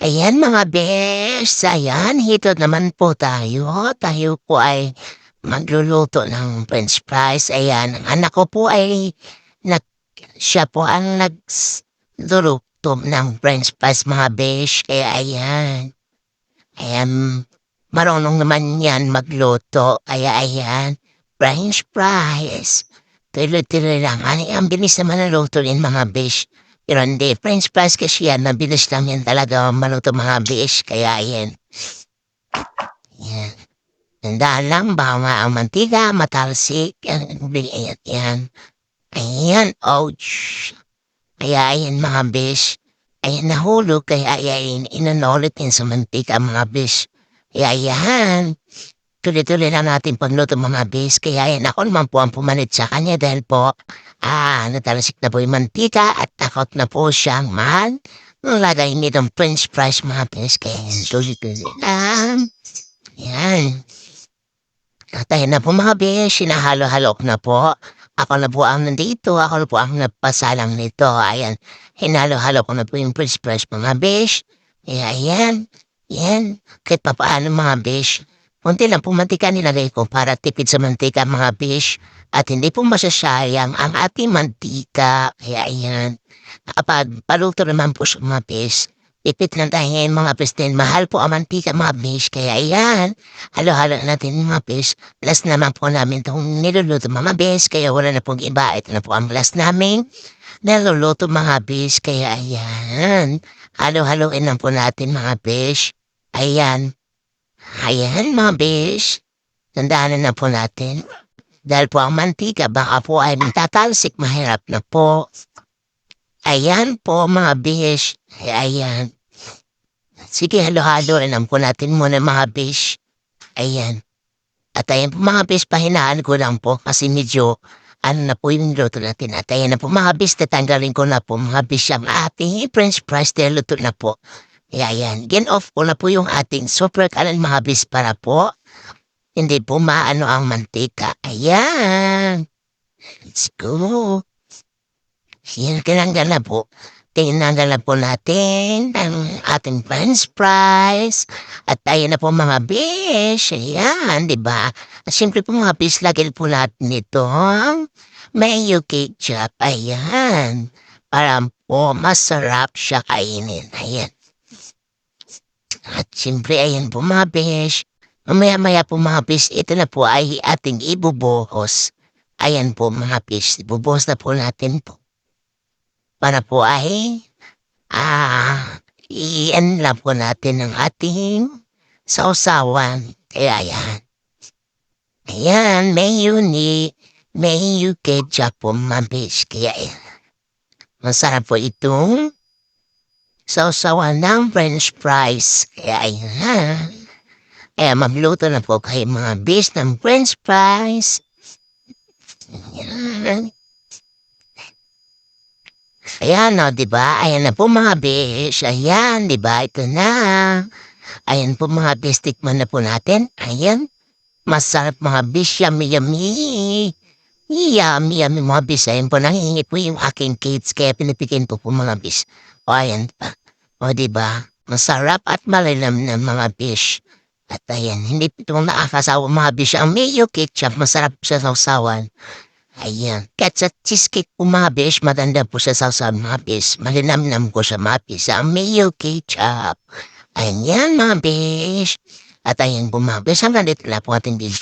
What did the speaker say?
Ayan mga besh, ayan, hito naman po tayo. Tayo po ay magluluto ng french fries. Ayan, anak ko po ay nag, siya po ang nagluluto ng french fries mga besh. Kaya ayan, ayan, marunong naman yan magluto. Kaya ayan, french fries. Tuloy-tuloy lang. Ano, ang bilis naman ang luto rin mga besh. Pero hindi, french fries kasi yan, mabilis lang yan talaga maluto mga bish, kaya yan. Yan. Tandaan lang, baka ang mantika, matalsik, yan, yan, yan. Ayan, ouch. Kaya yan mga bish. Ayan, nahulog, kaya yan, inanulit yan sa mantika mga bish. Kaya yan. Tuloy-tuloy lang natin pagluto mga bis. Kaya yan ako naman po ang pumanit sa kanya dahil po, ah, natalasik na po yung mantika at takot na po siyang man. Lagay nitong french fries mga bis. Kaya tuloy-tuloy lang. Yan. At ayun na po mga bis, sinahalo-halo ko na po. Ako na po ang nandito, ako na po ang nagpasalang nito. Ayan, hinalo-halo ko na po yung french fries mga bis. Kaya yan, yan. Kahit pa paano mga bis, Kunti lang po mantika nilagay ko para tipid sa mantika mga fish at hindi po masasayang ang ating mantika. Kaya ayan, nakapag paluto naman po sa mga fish. Tipid lang tayo mga fish din. Mahal po ang mantika mga fish. Kaya ayan, halo-halo natin mga fish. Last naman po namin itong niluluto mga fish. Kaya wala na pong iba. Ito na po ang last namin niluluto mga fish. Kaya ayan, halo-haloin lang po natin mga fish. Ayan, Ayan mga besh, tandaan na po natin. Dahil po ang mantika baka po ay tatalsik mahirap na po. Ayan po mga besh, ayan. Sige halo-halo na po natin muna mga besh. Ayan. At ayan po mga besh, pahinaan ko lang po kasi medyo ano na po yung luto natin. At ayan na po mga besh, tatanggalin ko na po mga besh ang ating french fries dahil luto na po. Kaya yan, gen off ko na po yung ating super kalan mahabis para po. Hindi po maano ang mantika. Ayan. Let's go. Yan, kinanggal na po. Tinanggal na po natin ang ating french fries. At ayan na po mga bish. Ayan, di ba? Siyempre po mga bish, lagyan po natin ito. Mayo ketchup. Ayan. Para po masarap siya kainin. Ayan. At siyempre, ayan po. Mamaya-maya po mga besh, ito na po ay ating ibubuhos. Ayan po mga besh, ibubuhos na po natin po. Para po ay, ah, iyan lang po natin ang ating sausawan. Kaya ayan. Ayan, mayo ni, mayo ketchup po mga besh. Kaya ayan. Masarap po itong sausawan ng french fries. Ayan na. Kaya magluto na po kayo mga bis ng french fries. Ayan. Ayan o, di ba? Ayan na po mga bis. Ayan, di ba? Ito na. Ayan po mga bis, tikman na po natin. Ayan. Masarap mga bis, yummy, yummy. Yummy, yummy mga bis. Ayan po, nangingi po yung aking kids. Kaya pinipikin po po mga bis. O, ayan pa. O, di ba? Masarap at malalam ng mga fish. At ayan, hindi itong nakakasawa mga fish. Ang mayo ketchup, masarap sa usawan. Ayan. Kahit sa cheesecake po mga fish, maganda po sa usawan mga fish. Malinamnam ko sa mga fish. Ang mayo ketchup. Ayan mga fish. At ayan po mga fish. Hanggang dito na po ating video.